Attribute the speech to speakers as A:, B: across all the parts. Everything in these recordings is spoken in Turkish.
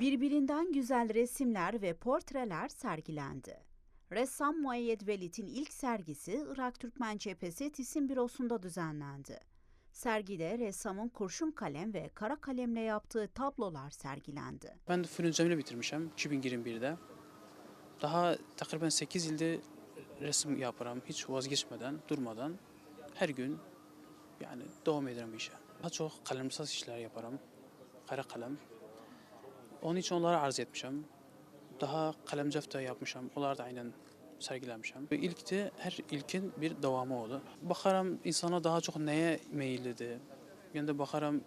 A: Birbirinden güzel resimler ve portreler sergilendi. Ressam Muayyed Velit'in ilk sergisi Irak Türkmen Cephesi Tisim Bürosu'nda düzenlendi. Sergide ressamın kurşun kalem ve kara kalemle yaptığı tablolar sergilendi.
B: Ben fırın cemile bitirmişim 2021'de. Daha takriben 8 yıldır resim yaparım hiç vazgeçmeden, durmadan. Her gün yani devam ederim işe. Daha çok kalemsaz işler yaparım. Kara kalem. Onun için onlara arz etmişim. Daha kalemcef de yapmışım. Onlar da aynen sergilemişim. İlk her ilkin bir devamı oldu. Bakarım insana daha çok neye meyillidir. Yani de bakarım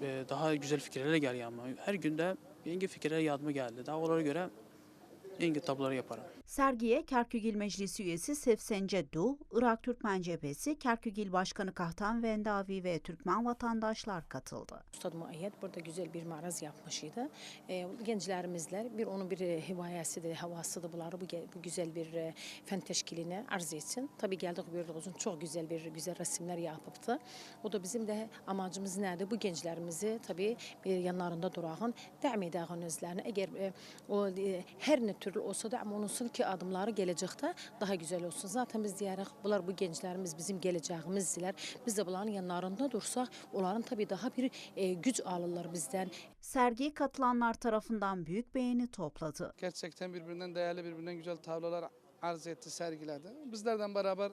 B: e, daha güzel fikirlerle geliyor ama her günde yeni fikirler yadıma geldi. Daha onlara göre yeni tabloları yaparım.
A: Sergiye Kerkügil Meclisi üyesi Sefsen Ceddu, Irak Türkmen Cephesi, Kerkügil Başkanı Kahtan Vendavi ve Türkmen vatandaşlar katıldı.
C: Ustad Muayyed burada güzel bir maraz yapmışydı. E, gençlerimizler bir onun bir e, hivayesidir, havasıdır bunları bu, bu güzel bir e, fen teşkiline arz etsin. Tabii geldik gördük uzun çok güzel bir güzel resimler yapıptı. O da bizim de amacımız nerede? Bu gençlerimizi tabii bir yanlarında durağın, devam edağın özlerine. Eğer e, o e, her ne türlü olsa da ama olsun ki adımları gelecekte daha güzel olsun. Zaten biz diyerek bunlar bu gençlerimiz bizim geleceğimizdiler. Biz de bunların yanlarında dursak onların tabii daha bir e, güç alırlar bizden.
A: Sergi katılanlar tarafından büyük beğeni topladı.
D: Gerçekten birbirinden değerli, birbirinden güzel tablolar arz etti, sergiledi. Bizlerden beraber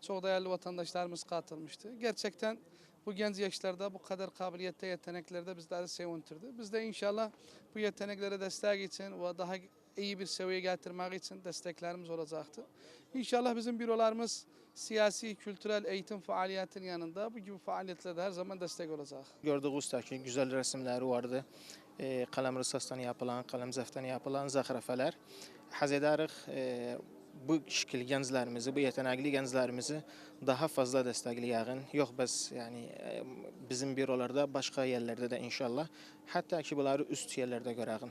D: çok değerli vatandaşlarımız katılmıştı. Gerçekten bu genç yaşlarda bu kadar kabiliyette, yeteneklerde bizleri sevindirdi. Biz de inşallah bu yeteneklere destek için ve daha iyi bir seviyeye getirmek için desteklerimiz olacaktı. İnşallah bizim bürolarımız siyasi, kültürel, eğitim faaliyetinin yanında bu gibi faaliyetlerde her zaman destek olacak.
E: Gördük usta ki güzel resimleri vardı. E, kalem rısastan yapılan, kalem zeften yapılan zahrafeler. Haz ederiz e, bu şekil gençlerimizi, bu yetenekli gençlerimizi daha fazla destekleyelim. Yok bes yani e, bizim bürolarda başka yerlerde de inşallah. Hatta ki bunları üst yerlerde görelim.